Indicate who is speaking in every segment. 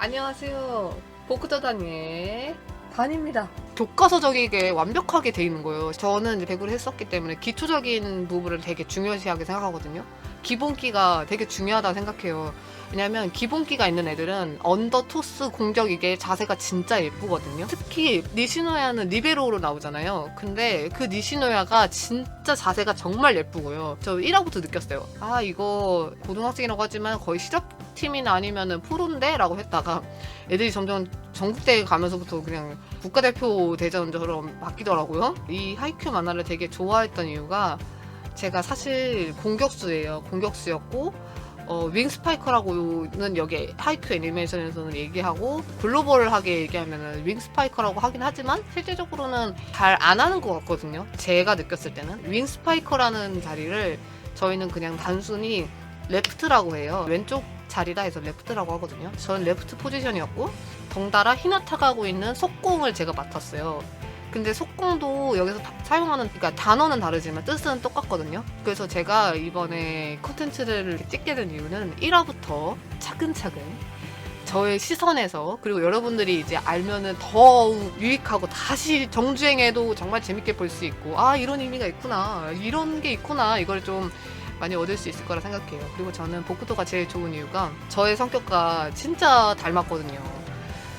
Speaker 1: 안녕하세요. 보크저단의 단입니다. 교과서적이게 완벽하게 돼 있는 거예요. 저는 이제 배구를 했었기 때문에 기초적인 부분을 되게 중요시하게 생각하거든요. 기본기가 되게 중요하다고 생각해요. 왜냐면 기본기가 있는 애들은 언더 토스 공격 이게 자세가 진짜 예쁘거든요. 특히 니시노야는 리베로로 나오잖아요. 근데 그 니시노야가 진짜 자세가 정말 예쁘고요. 저 1화부터 느꼈어요. 아 이거 고등학생이라고 하지만 거의 실업팀이나 아니면은 프로인데? 라고 했다가 애들이 점점 전국대회 가면서부터 그냥 국가대표 대전처럼 바뀌더라고요. 이 하이큐 만화를 되게 좋아했던 이유가 제가 사실 공격수예요. 공격수였고 어, 윙스파이커라고는 여기 하이큐 애니메이션에서는 얘기하고 글로벌하게 얘기하면은 윙스파이커라고 하긴 하지만 실제적으로는 잘 안 하는 것 같거든요. 제가 느꼈을 때는 윙스파이커라는 자리를 저희는 그냥 단순히 레프트라고 해요. 왼쪽 자리라 해서 레프트라고 하거든요. 저는 레프트 포지션이었고 덩달아 히나타가 하고 있는 속공을 제가 맡았어요. 근데 속공도 여기서 다- 사용하는 그러니까 단어는 다르지만 뜻은 똑같거든요. 그래서 제가 이번에 콘텐츠를 찍게 된 이유는 1화부터 차근차근 저의 시선에서 그리고 여러분들이 이제 알면은 더욱 유익하고 다시 정주행해도 정말 재밌게 볼 수 있고 아 이런 의미가 있구나 이런 게 있구나 이걸 좀 많이 얻을 수 있을 거라 생각해요. 그리고 저는 보크토가 제일 좋은 이유가 저의 성격과 진짜 닮았거든요.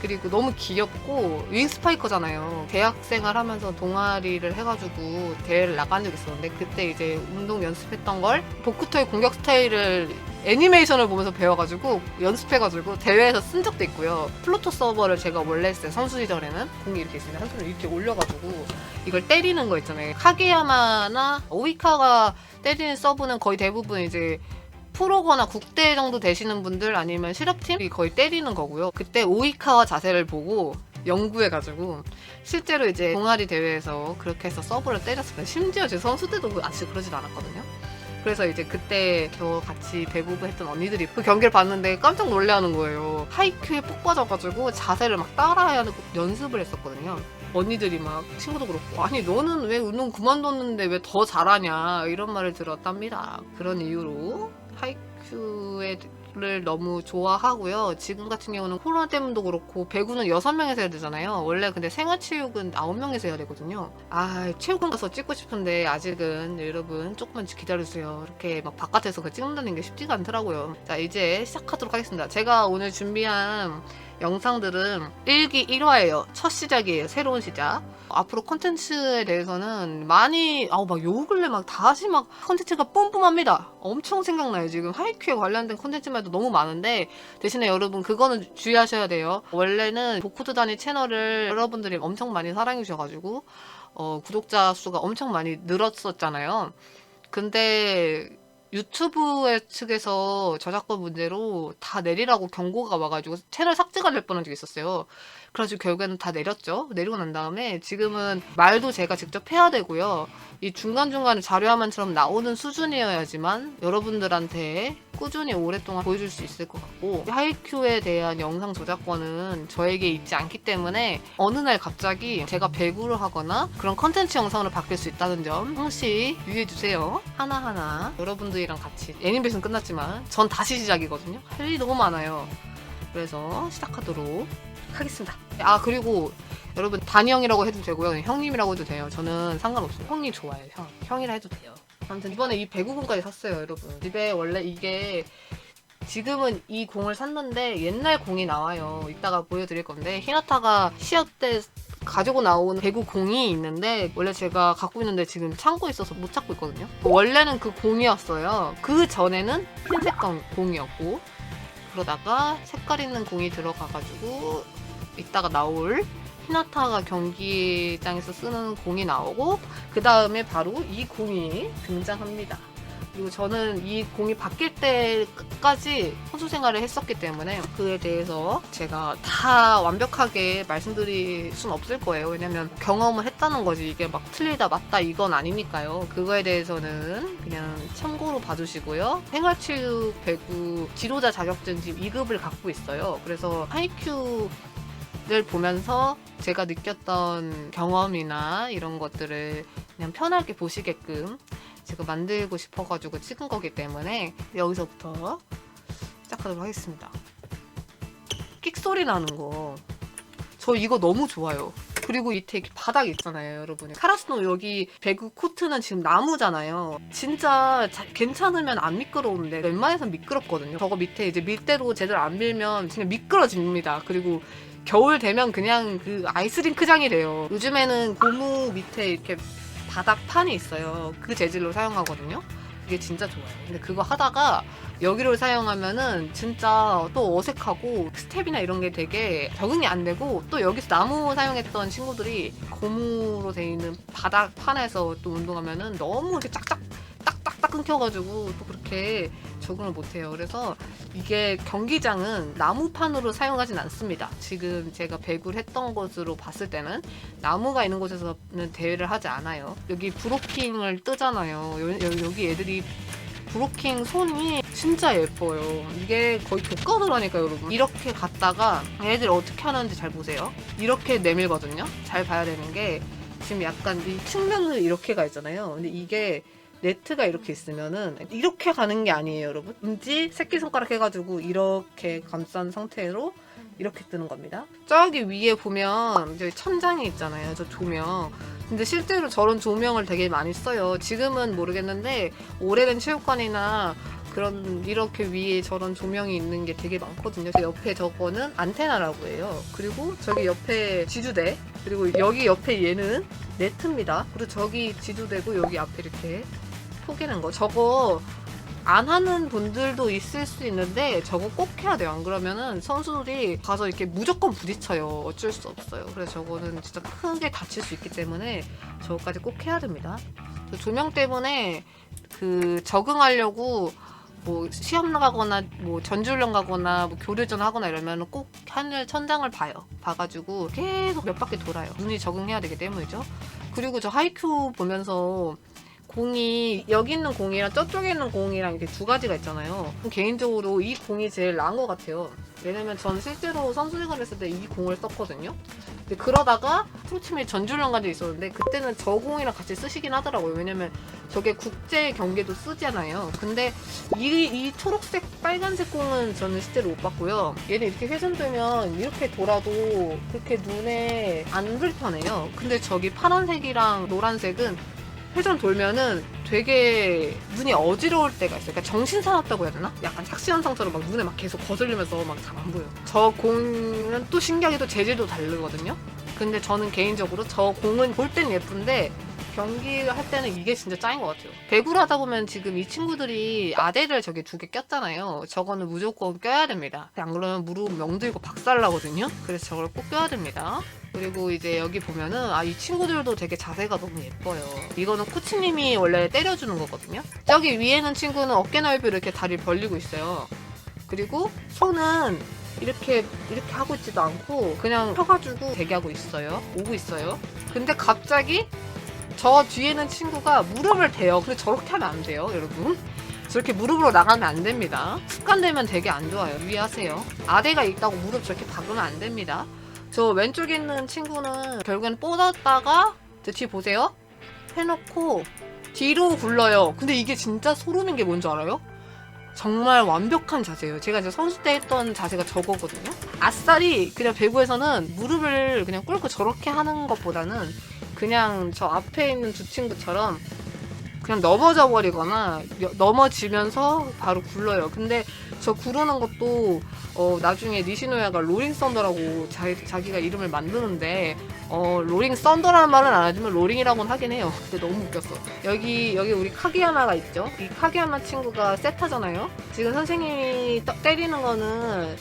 Speaker 1: 그리고 너무 귀엽고 윙스파이커잖아요. 대학생활 하면서 동아리를 해가지고 대회를 나간 적이 있었는데 그때 이제 운동 연습했던 걸 보크토의 공격 스타일을 애니메이션을 보면서 배워가지고 연습해가지고 대회에서 쓴 적도 있고요. 플루토 서버를 제가 원래 했어요. 선수 시절에는 공이 이렇게 있으면 한 손을 이렇게 올려가지고 이걸 때리는 거 있잖아요. 카게야마나 오이카가 때리는 서브는 거의 대부분 이제 프로거나 국대 정도 되시는 분들 아니면 실업팀이 거의 때리는 거고요. 그때 오이카와 자세를 보고 연구해가지고 실제로 이제 동아리 대회에서 그렇게 해서 서브를 때렸어요. 심지어 제 선수 때도 아직 그러진 않았거든요. 그래서 이제 그때 저 같이 배구부 했던 언니들이 그 경기를 봤는데 깜짝 놀래하는 거예요. 하이큐에 푹 빠져가지고 자세를 막 따라야 하는 연습을 했었거든요. 언니들이 막 친구도 그렇고 아니 너는 왜 운동 그만뒀는데 왜 더 잘하냐 이런 말을 들었답니다. 그런 이유로 하이큐를 너무 좋아하고요. 지금 같은 경우는 코로나 때문도 그렇고 배구는 6명에서 해야 되잖아요. 원래 근데 생활체육은 9명에서 해야 되거든요. 아 체육관 가서 찍고 싶은데 아직은 여러분 조금만 기다려주세요. 이렇게 막 바깥에서 그 찍는다는 게 쉽지가 않더라고요. 자 이제 시작하도록 하겠습니다. 제가 오늘 준비한 영상들은 1기 1화예요. 첫 시작이에요. 새로운 시작. 앞으로 콘텐츠에 대해서는 많이 아우 막 요 근래 막 다시 막 콘텐츠가 뿜뿜합니다. 엄청 생각나요. 지금 하이큐에 관련된 콘텐츠만 해도 너무 많은데 대신에 여러분 그거는 주의하셔야 돼요. 원래는 보쿠드 단위 채널을 여러분들이 엄청 많이 사랑해 주셔가지고 어, 구독자 수가 엄청 많이 늘었었잖아요. 근데 유튜브 측에서 저작권 문제로 다 내리라고 경고가 와가지고 채널 삭제가 될 뻔한 적이 있었어요. 그래가지고 결국에는 다 내렸죠. 내리고 난 다음에 지금은 말도 제가 직접 해야 되고요. 이 중간중간에 자료화면처럼 나오는 수준이어야지만 여러분들한테 꾸준히 오랫동안 보여줄 수 있을 것 같고 하이큐에 대한 영상 저작권은 저에게 있지 않기 때문에 어느 날 갑자기 제가 배구를 하거나 그런 컨텐츠 영상으로 바뀔 수 있다는 점 항시 유의해주세요. 하나하나 여러분들이랑 같이 애니메이션 끝났지만 전 다시 시작이거든요. 할 일이 너무 많아요. 그래서 시작하도록 하겠습니다. 아 그리고 여러분 단이 형이라고 해도 되고요. 형님이라고 해도 돼요. 저는 상관없어요. 형님 좋아해요. 형. 형이라 해도 돼요. 아무튼 이번에 이 배구공까지 샀어요, 여러분. 집에 원래 이게 지금은 이 공을 샀는데 옛날 공이 나와요. 이따가 보여드릴 건데 히나타가 시합 때 가지고 나온 배구 공이 있는데 원래 제가 갖고 있는데 지금 창고에 있어서 못 찾고 있거든요. 원래는 그 공이었어요. 그 전에는 흰색 공- 공이었고 그러다가 색깔 있는 공이 들어가가지고 이따가 나올 히나타가 경기장에서 쓰는 공이 나오고 그 다음에 바로 이 공이 등장합니다. 그리고 저는 이 공이 바뀔 때까지 선수 생활을 했었기 때문에 그에 대해서 제가 다 완벽하게 말씀드릴 순 없을 거예요. 왜냐면 경험을 했다는 거지. 이게 막 틀리다 맞다 이건 아니니까요. 그거에 대해서는 그냥 참고로 봐주시고요. 생활체육 배구 지도자 자격증 지금 2급을 갖고 있어요. 그래서 하이큐 를 보면서 제가 느꼈던 경험이나 이런 것들을 그냥 편하게 보시게끔 제가 만들고 싶어가지고 찍은 거기 때문에 여기서부터 시작하도록 하겠습니다. 끽 소리 나는 거. 저 이거 너무 좋아요. 그리고 밑에 이렇게 바닥 있잖아요, 여러분. 카라스노 여기 배구 코트는 지금 나무잖아요. 진짜 자- 괜찮으면 안 미끄러운데 웬만해선 미끄럽거든요. 저거 밑에 이제 밀대로 제대로 안 밀면 진짜 미끄러집니다. 그리고 겨울 되면 그냥 그 아이스링크장이 돼요. 요즘에는 고무 밑에 이렇게 바닥판이 있어요. 그 재질로 사용하거든요. 그게 진짜 좋아요. 근데 그거 하다가 여기를 사용하면은 진짜 또 어색하고 스텝이나 이런 게 되게 적응이 안 되고 또 여기서 나무 사용했던 친구들이 고무로 돼 있는 바닥판에서 또 운동하면은 너무 이렇게 짝짝 딱딱딱 끊겨가지고 또 그렇게 적응을 못해요. 그래서 이게 경기장은 나무판으로 사용하진 않습니다. 지금 제가 배구를 했던 것으로 봤을 때는 나무가 있는 곳에서는 대회를 하지 않아요. 여기 브로킹을 뜨잖아요. 여, 여- 여기 애들이 브로킹 손이 진짜 예뻐요. 이게 거의 교과서라니까 여러분. 이렇게 갔다가 애들 어떻게 하는지 잘 보세요. 이렇게 내밀거든요. 잘 봐야 되는 게 지금 약간 이 측면으로 이렇게 가 있잖아요. 근데 이게 네트가 이렇게 있으면은 이렇게 가는 게 아니에요, 여러분. 인지 새끼손가락 해가지고 이렇게 감싼 상태로 이렇게 뜨는 겁니다. 저기 위에 보면 이제 천장이 있잖아요, 저 조명. 근데 실제로 저런 조명을 되게 많이 써요. 지금은 모르겠는데 오래된 체육관이나 그런 이렇게 위에 저런 조명이 있는 게 되게 많거든요. 저 옆에 저거는 안테나라고 해요. 그리고 저기 옆에 지주대 그리고 여기 옆에 얘는 네트입니다. 그리고 저기 지주대고 여기 앞에 이렇게 포개는 거. 저거 안 하는 분들도 있을 수 있는데 저거 꼭 해야 돼요. 안 그러면은 선수들이 가서 이렇게 무조건 부딪혀요. 어쩔 수 없어요. 그래서 저거는 진짜 크게 다칠 수 있기 때문에 저거까지 꼭 해야 됩니다. 저 조명 때문에 그 적응하려고 뭐 시험 나가거나 뭐 전지훈련 가거나 뭐 교류전 하거나 이러면 꼭 하늘 천장을 봐요. 봐가지고 계속 몇 바퀴 돌아요. 눈이 적응해야 되기 때문이죠. 그리고 저 하이큐 보면서 공이 여기 있는 공이랑 저쪽에 있는 공이랑 이렇게 두 가지가 있잖아요. 개인적으로 이 공이 제일 나은 것 같아요. 왜냐면 전 실제로 선수 생활을 했을 때 이 공을 썼거든요. 근데 그러다가 프로팀에 전주련 간적 있었는데 그때는 저 공이랑 같이 쓰시긴 하더라고요. 왜냐면 저게 국제 경기도 쓰잖아요. 근데 이, 이 초록색 빨간색 공은 저는 실제로 못 봤고요. 얘는 이렇게 회전되면 이렇게 돌아도 그렇게 눈에 안 불편해요. 근데 저기 파란색이랑 노란색은 회전 돌면은 되게 눈이 어지러울 때가 있어요. 그러니까 정신 사납다고 해야 되나? 약간 착시 현상처럼 막 눈에 막 계속 거슬리면서 막 잘 안 보여. 저 공은 또 신기하게 도 재질도 다르거든요. 근데 저는 개인적으로 저 공은 볼 땐 예쁜데 경기를 할 때는 이게 진짜 짱인 것 같아요. 배구를 하다 보면 지금 이 친구들이 아대를 저기 두 개 꼈잖아요. 저거는 무조건 껴야 됩니다. 안 그러면 무릎 명들고 박살 나거든요. 그래서 저걸 꼭 껴야 됩니다. 그리고 이제 여기 보면은 아 이 친구들도 되게 자세가 너무 예뻐요. 이거는 코치님이 원래 때려주는 거거든요. 저기 위에는 친구는 어깨 넓이로 이렇게 다리를 벌리고 있어요. 그리고 손은 이렇게 이렇게 하고 있지도 않고 그냥 펴가지고 대기하고 있어요. 오고 있어요. 근데 갑자기 저 뒤에는 친구가 무릎을 대요. 근데 저렇게 하면 안 돼요, 여러분. 저렇게 무릎으로 나가면 안 됩니다. 습관되면 되게 안 좋아요. 유의하세요. 아대가 있다고 무릎 저렇게 박으면 안 됩니다. 저 왼쪽에 있는 친구는 결국엔 뻗었다가 저뒤 보세요. 해놓고 뒤로 굴러요. 근데 이게 진짜 소름인 게 뭔지 알아요? 정말 완벽한 자세예요. 제가 이제 선수 때 했던 자세가 저거거든요. 아싸리 그냥 배구에서는 무릎을 그냥 꿇고 저렇게 하는 것보다는 그냥 저 앞에 있는 두 친구처럼 그냥 넘어져 버리거나 여- 넘어지면서 바로 굴러요. 근데 저 구르는 것도 어, 나중에 니시노야가 로링 썬더라고 자기, 자기가 이름을 만드는데 어, 로링 썬더라는 말은 안 하지만 로링이라고는 하긴 해요. 근데 너무 웃겼어. 여기 여기 우리 카게야마가 있죠. 이 카게야마 친구가 세타잖아요. 지금 선생님이 떠- 때리는 거는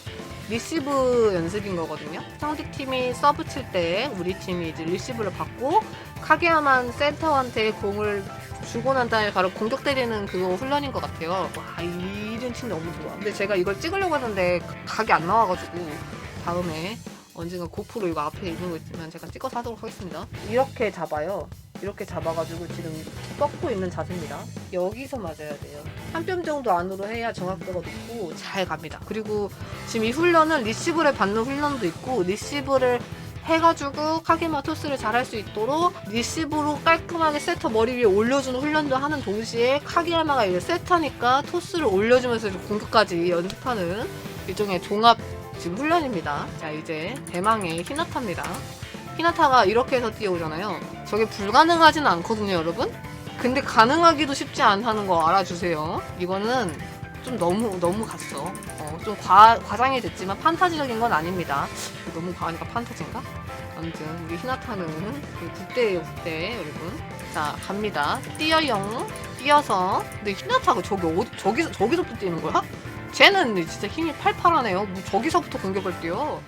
Speaker 1: 리시브 연습인 거거든요. 상대 팀이 서브 칠 때 우리 팀이 이제 리시브를 받고 카게야만 센터한테 공을 주고 난 다음에 바로 공격 때리는 그거 훈련인 것 같아요. 와, 이런 팀 너무 좋아. 근데 제가 이걸 찍으려고 했는데 각이 안 나와가지고 다음에 언젠가 고프로 이거 앞에 있는 거 있으면 제가 찍어서 하도록 하겠습니다. 이렇게 잡아요. 이렇게 잡아가지고 지금 뻗고 있는 자세입니다. 여기서 맞아야 돼요. 한 뼘 정도 안으로 해야 정확도가 높고 잘 갑니다. 그리고 지금 이 훈련은 리시브를 받는 훈련도 있고 리시브를 해가지고 카게마 토스를 잘할 수 있도록 리시브로 깔끔하게 세터 머리 위에 올려주는 훈련도 하는 동시에 카게야마가 이제 세터니까 토스를 올려주면서 공격까지 연습하는 일종의 종합 지금 훈련입니다. 자, 이제 대망의 히나타입니다. 히나타가 이렇게 해서 뛰어오잖아요. 저게 불가능하진 않거든요, 여러분. 근데 가능하기도 쉽지 않다는 거 알아주세요. 이거는 좀 너무 너무 갔어. 어, 좀 과, 과장이 됐지만 판타지적인 건 아닙니다. 너무 과하니까 판타지인가? 아무튼 우리 히나타는 국대예요, 국대 여러분. 자 갑니다. 뛰어용 뛰어서. 근데 히나타가 저기 어디 저기서 저기서부터 뛰는 거야? 쟤는 진짜 힘이 팔팔하네요. 뭐 저기서부터 공격을 뛰어.